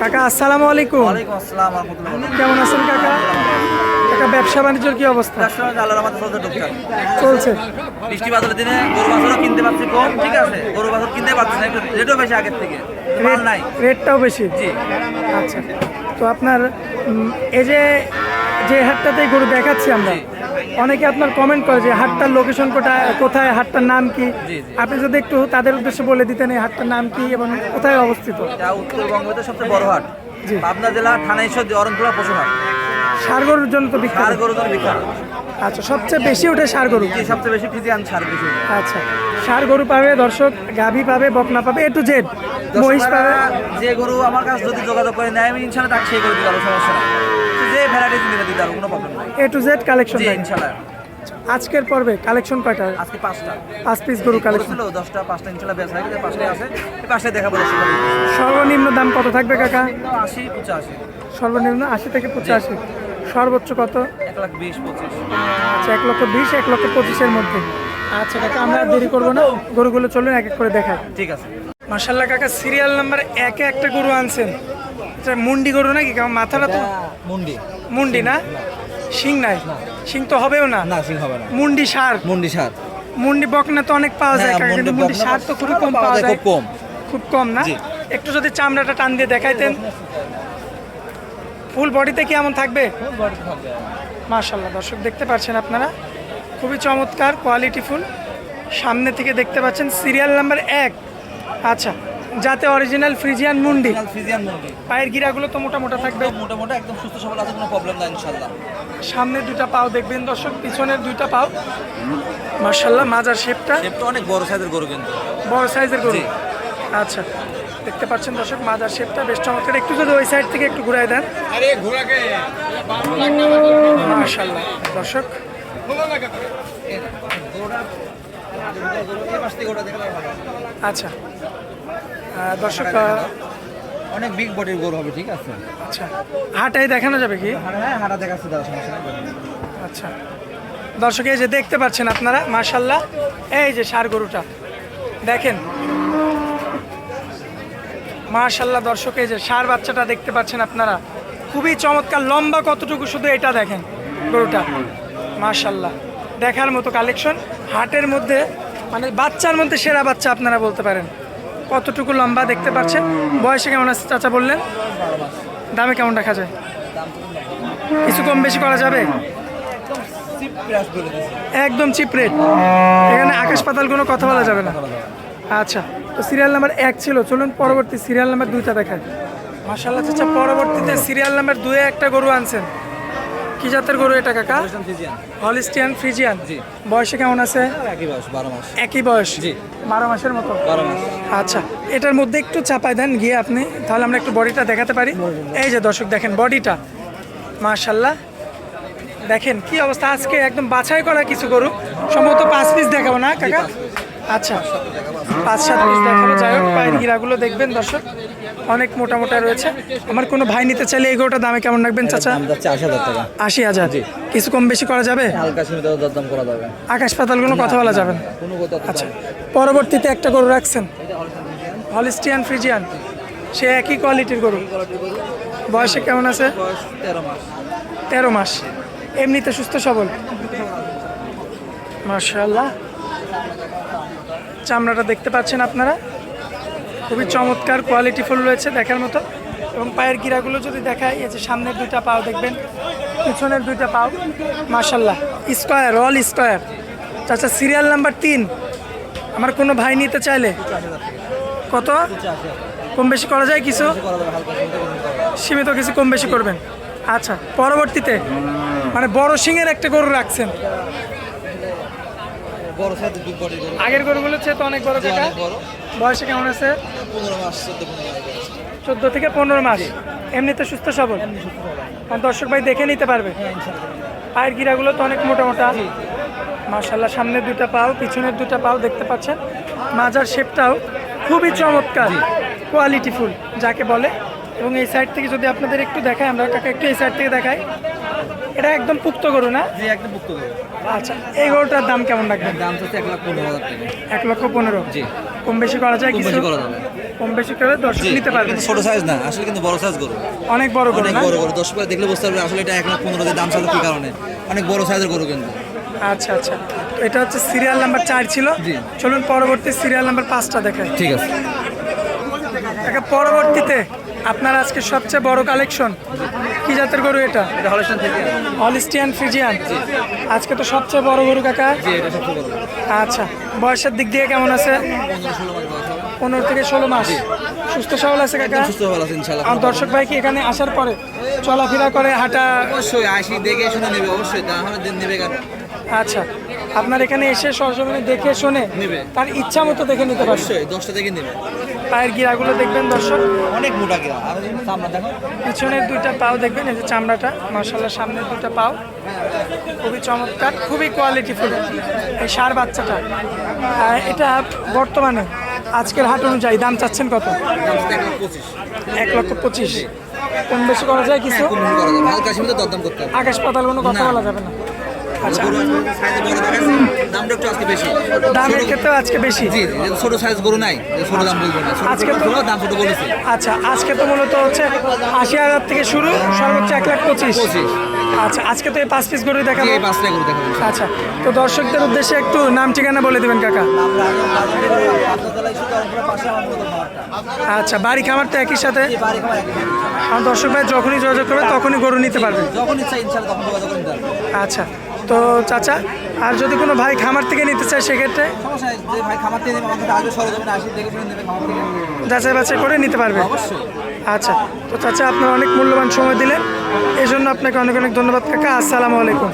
কাকা আসসালামু আলাইকুম। কেমন আছেন কাকা? কাকা ব্যবসা বাণিজ্যের কি অবস্থা? চলছে বৃষ্টি বাদলের দিনে গরু বাছরও কিনতে পারছি কম ঠিক আছে। গরু বাছর কিনতে পারছি না রেটও বেশি আগের থেকে। মাল নাই। রেটটাও বেশি? জি। আচ্ছা। তো আপনার এই যে যে হাটটাতে গরু দেখাচ্ছি আমরা। অনেকে আপনার কমেন্ট করে যে হাটটার লোকেশন কোথায় কোথায় হাটটার নাম কি। আপনি যদি একটু তাদের উদ্দেশ্যে বলে দিতেন এই হাটটার নাম কি এবং কোথায় অবস্থিত উত্তরবঙ্গ উত্তরবঙ্গতে সবচেয়ে বড় হাট। পাবনা জেলা থানাইশ্বর অরণখোলা পশু হাট সার গরুর জন্য তো সার বিখ্যাত। গরু ধর বিখ্যাত। আচ্ছা সবচেয়ে বেশি ওঠে সার গরু জি সবচেয়ে বেশি ফিজিয়ান সার বেশি আচ্ছা সার গরু পাবে দর্শক গাভী পাবে বকনা পাবে এ টু জেড। মহিষ পাবে। যে গরু আমার কাছে যদি যোগাযোগ করে নেয় আমি ইনশাল্লাহ তাকে সেই গরু দিতে পারব সমস্যা যে ভ্যারাইটি দিতে দিতে পারব কোনো প্রবলেম নাই। এ টু জেড কালেকশন জি ইনশাল্লাহ। আজকের পর্বে কালেকশন কয়টা? আজকে পাঁচটা। পাঁচ পিস গরু কালেকশন ছিল দশটা পাঁচটা ইনশাল্লাহ বেচা হয়ে গেছে পাঁচটায় আছে। এই পাঁচটায় দেখাবো সর্বনিম্ন দাম কত থাকবে কাকা? আশি পঁচাশি। সর্বনিম্ন আশি থেকে পঁচাশি। সর্বোচ্চ কত? এক লাখ বিশ পঁচিশ। আচ্ছা এক লক্ষ বিশ এক লক্ষ পঁচিশের মধ্যে। আচ্ছা কাকা আমরা দেরি করব না। গরুগুলো চলুন এক এক করে দেখা ঠিক আছে। মার্শাল্লাহ কাকা সিরিয়াল নাম্বার একে একটা গরু আনছেন। মুন্ডি গরু নাকি? কাকা মাথাটা তো মুন্ডি। মুন্ডি না? শিং নাই? শিং তো হবেও না? না সিং হবে না। মুন্ডি সার। মুন্ডি সার। মুন্ডি বকনা তো অনেক পাওয়া যায় হ্যাঁ, কাকা, কিন্তু মুন্ডি সার তো খুবই কম পাওয়া যায় খুব কম। খুব কম না? একটু যদি চামড়াটা টান দিয়ে দেখাইতেন। ফুল বডিতে কি এমন থাকবে। মাশাল্লাহ দর্শক দেখতে পাচ্ছেন আপনারা? খুবই চমৎকার কোয়ালিটি ফুল। সামনে থেকে দেখতে পাচ্ছেন সিরিয়াল নাম্বার এক। আচ্ছা যাতে অরিজিনাল ফ্রিজিয়ান মুন্ডি। পায়ের গিরাগুলো তো মোটা মোটা থাকবে মোটামুটি একদম সুস্থ সবল আছে কোনো প্রবলেম নাই ইনশাল্লাহ সামনে দুইটা পাও দেখবেন দর্শক পিছনের দুইটা পাও। মার্শাল্লাহ মাজার শেপটা শেপটা অনেক বড় সাইজের গরু কিন্তু। বড় সাইজের গরু। আচ্ছা। দেখতে পাচ্ছেন দর্শক মাজার শেপটা বেশ চমৎকার। একটু যদি ওই সাইড থেকে একটু ঘুরাই দেন। মাশাল্লাহ দর্শক। আচ্ছা। দর্শক অনেক বিগ বডির গরু হবে ঠিক আছে? আচ্ছা। হাটাই দেখানো যাবে কি? হ্যাঁ হাঁটা দেখাচ্ছে আচ্ছা। দর্শক এই যে দেখতে পাচ্ছেন আপনারা মাশাল্লাহ এই যে সার গরুটা। দেখেন মাশাল্লাহ দর্শক, এই যে সার বাচ্চাটা দেখতে পাচ্ছেন আপনারা। খুবই চমৎকার, লম্বা কতটুকু শুধু এটা দেখেন গরুটা। মাশাল্লাহ দেখার মতো কালেকশন হাটের মধ্যে মানে বাচ্চার মধ্যে সেরা বাচ্চা আপনারা বলতে পারেন। কতটুকু লম্বা দেখতে পাচ্ছেন? বয়সে কেমন আছে চাচা বললেন? দামে কেমন রাখা যায়? কিছু কম বেশি করা যাবে? একদম চিপ রেট এখানে আকাশ পাতাল কোনো কথা বলা যাবে না। আচ্ছা তো সিরিয়াল নাম্বার এক ছিল চলুন পরবর্তী সিরিয়াল নাম্বার দুইটা দেখায় মাসাল্লাহ চাচা পরবর্তীতে সিরিয়াল নাম্বার দুয়ে একটা গরু আনছেন। কি জাতের গরু এটা কাকা? হলিস্টিয়ান ফ্রিজিয়ান জি। বয়সে কেমন আছে? একই বয়স বারো মাস। একই বয়স? জি। বারো মাসের মতো? বারো মাস। আচ্ছা এটার মধ্যে একটু চাপাই দেন গিয়ে আপনি তাহলে আমরা একটু বডিটা দেখাতে পারি। এই যে দর্শক দেখেন বডিটা মাশাল্লাহ দেখেন কি অবস্থা আজকে একদম বাছাই করা কিছু গরু। সম্ভবত পাঁচ পিস দেখাবো না কাকা? আচ্ছা পাঁচ সাত পিস দেখাবো যাই হোক পায়ের গিরাগুলো দেখবেন দর্শক অনেক মোটা মোটা রয়েছে। আমার কোনো ভাই নিতে চাইলে এই গরুটার দামে কেমন রাখবেন চাচা? আশি হাজার কিছু কম বেশি করা যাবে? যাবে। আকাশ পাতাল কোনো কথা বলা যাবে না। আচ্ছা পরবর্তীতে একটা গরু রাখছেন? Holstein Friesian. সে একই কোয়ালিটির গরু? বয়সে কেমন আছে? তেরো মাস। তেরো মাস। এমনিতে সুস্থ সবল? মার্শাল্লাহ চামড়াটা দেখতে পাচ্ছেন আপনারা। খুবই চমৎকার কোয়ালিটি ফুল রয়েছে দেখার মতো। এবং পায়ের গিরাগুলো যদি দেখায় এই যে সামনের দুইটা পাও দেখবেন, পিছনের দুইটা পাও মার্শাল্লাহ স্কোয়ার অল স্কোয়ার আচ্ছা সিরিয়াল নাম্বার তিন। আমার কোনো ভাই নিতে চাইলে। কত? কম বেশি করা যায় কিছু। সীমিত কিছু কম বেশি করবেন। আচ্ছা পরবর্তীতে মানে বড় সিংয়ের একটা গরু রাখছেন। বড় সাইজের বডির গরু আগের গরুগুলোর চেয়ে তো অনেক বড় কাকা বড়। বয়সে কেমন আছে? পনেরো মাস চোদ্দ বয়স। থেকে পনেরো মাস। এমনিতে সুস্থ সবল? দর্শক ভাই দেখে নিতে পারবে। পায়ের গিরাগুলো তো অনেক মোটা মোটা মার্শাল্লাহ সামনের দুটা পাও পিছনের দুটা পাও দেখতে পাচ্ছেন। মাজার শেপটাও খুবই চমৎকার। কোয়ালিটিফুল যাকে বলে এবং এই সাইড থেকে যদি আপনাদের একটু দেখায় আমরা কাকা একটু এই সাইড থেকে দেখাই। এটা একদম পুক্ত গরু না? জি একদম পুক্ত গরু। আচ্ছা এই গরুটার দাম কেমন রাখবেন? দাম হচ্ছে এক লাখ পনেরো হাজার টাকা। এক লক্ষ পনেরো? জি। কম বেশি করা যায় কম কিছু? বেশি করা যাবে। কম বেশি করে দর্শক নিতে কিন্তু ছোট সাইজ না আসলে কিন্তু বড় সাইজ গরু। অনেক বড় গরু অনেক বড় গরু। দশ করে দেখলে বুঝতে পারবে আসলে এটা এক লাখ পনেরো দাম চালু কি কারণে। অনেক বড় সাইজের গরু কিন্তু। আচ্ছা আচ্ছা। তো এটা হচ্ছে সিরিয়াল নাম্বার চার ছিল। জি। চলুন পরবর্তী সিরিয়াল নাম্বার পাঁচটা দেখেন ঠিক আছে। পরবর্তীতে আপনার আজকে সবচেয়ে বড় কালেকশন কি জাতের গরু এটা? হলিস্টিয়ান ফ্রিজিয়ান আজকে তো সবচেয়ে বড় গরু কাকা? আচ্ছা বয়সের দিক দিয়ে কেমন আছে? পনেরো থেকে ষোলো মাস। সুস্থ সবল আছে কাকা? সুস্থ ভালো আছে ইনশাল্লাহ আর দর্শক ভাই কি এখানে আসার পরে চলাফেরা করে হাঁটা? অবশ্যই আসি দেখে শুনে নেবে অবশ্যই। তা দিন নেবে কেন আচ্ছা আপনার এখানে এসে সরজমিনে দেখে শুনে। তার ইচ্ছা মতো দেখে নিতে পারছে। দশটা দেখে নেবে। পায়ের গিরাগুলো দেখবেন দর্শক? অনেক মোটা কিনা আর সামনে দেখো। পিছনের দুইটা পাও দেখবেন এই যে চামড়াটা মার্শাল্লাহ সামনের দুইটা পাও। খুবই চমৎকার খুবই কোয়ালিটিফুল এই সার বাচ্চাটা। এটা বর্তমানে আজকের হাট অনুযায়ী দাম চাচ্ছেন কত? এক লক্ষ পঁচিশ। কম বেশি করা যায় কিছু? হবে। আকাশ পাতাল কোনো কথা বলা যাবে না। দামটা একটু আজকে বেশি। দামের ক্ষেত্রে আজকে বেশি? জি ছোট সাইজ গরু নাই ছোট দাম বলব না। আজকে তো- ছোট দাম ছোট বলেছি। আচ্ছা আজকে তো মূলত হচ্ছে আশি হাজার থেকে শুরু সর্বোচ্চ এক লাখ পঁচিশ। আচ্ছা আজকে তো এই পাঁচ পিস গরু জি দেখাবো এই পাঁচটা গরু দেখাবো আচ্ছা তো দর্শকদের উদ্দেশ্যে একটু নাম ঠিকানা বলে দেবেন কাকা। আচ্ছা বাড়ি খামার তো একই সাথে? আমার দর্শক ভাই যখনই যোগাযোগ করবে তখনই গরু নিতে পারবেন যখন ইচ্ছা ইনশাল্লাহ তখন যোগাযোগ করতে পারবে। আচ্ছা তো চাচা আর যদি কোনো ভাই খামার থেকে নিতে চায় সেক্ষেত্রে? যাচাই বাছাই করে নিতে পারবে? আচ্ছা তো চাচা আপনার অনেক মূল্যবান সময় দিলেন। এই জন্য আপনাকে অনেক অনেক ধন্যবাদ কাকা। আসসালামু আলাইকুম।